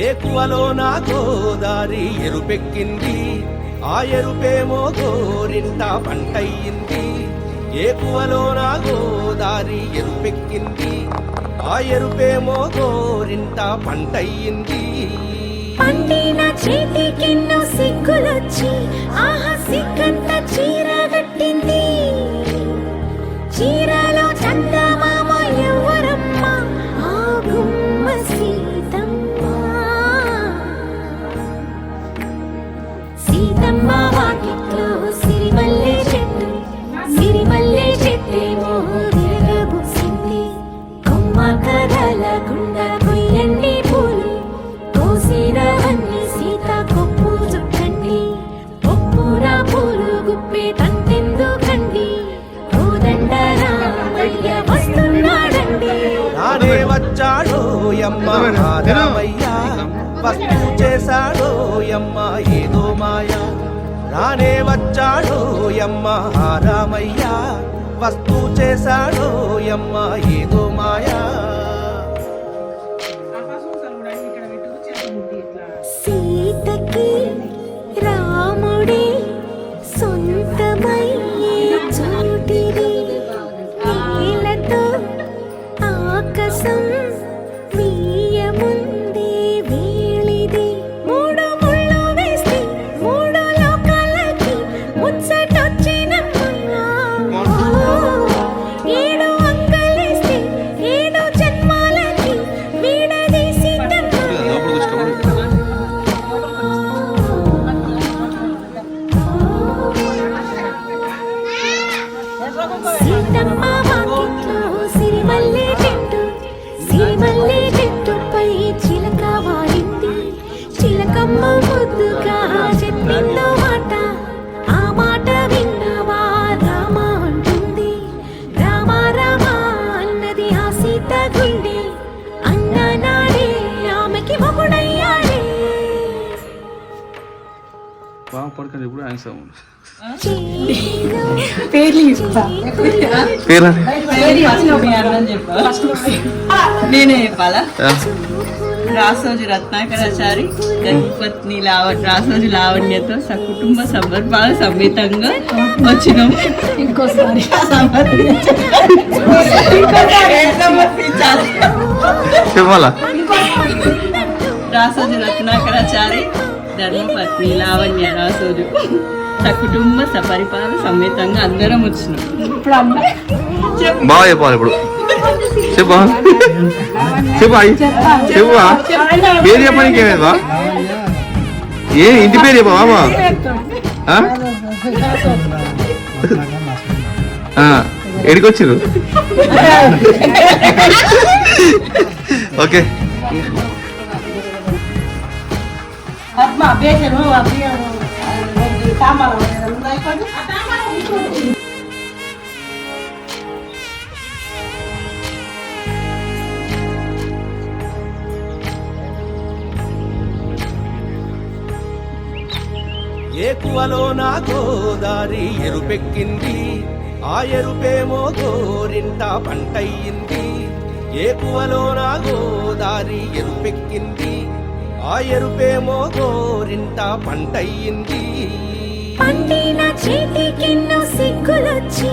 ఏకువలో నా గోదారి ఎరుపెక్కింది. ఆ ఎరుపేమో గోరింట పంటయ్యింది. ఏకువలో నా గోదారి ఎరుపెక్కింది. ఆ ఎరుపేమో గోరింట పంటయ్యింది. పండిన చేతికెన్నో నానే వచ్చాడో రామయ్య వస్తు చేశాడో ఏదో మాయ. రానే వచ్చాడో యమ్మ రామయ్య వస్తు చేశాడో యమ్మ ఏదో మాయా. పడుకొని ఎప్పుడు ఆయన సౌండ్ పేరా నేనే చెప్పాలా రాసోజు రత్నాకరాచారి ధర్మపత్ని లావ రాసోజు లావణ్యతో సకుటుంబ సందర్భాల సమేతంగా వచ్చినాం ఇంకోసారి రాసోజు రత్నాకరాచారి ధర్మపత్ని లావణ్య రాసోజు సకుటుంబ సపరిపాల సమేతంగా అందరం వచ్చినాం. బాగా చెప్పాలి ఇప్పుడు. చెప్పా చెప్పు అయ్యి చెప్పు పేరు చెప్పడానికి ఏమేదా ఏ ఇంటి పేరు చెప్పవా బా ఎడికొచ్చిరు ఓకే. ఏకువలో నా గోదారి ఎరుపెక్కింది. ఆ ఎరుపేమో గోరింట పంటయ్యింది. ఏకువలో నా గోదారి ఎరుపెక్కింది. ఆ ఎరుపేమో గోరింట పంటయ్యింది. పండిన చేతికెన్నో సిగ్గులొచ్చి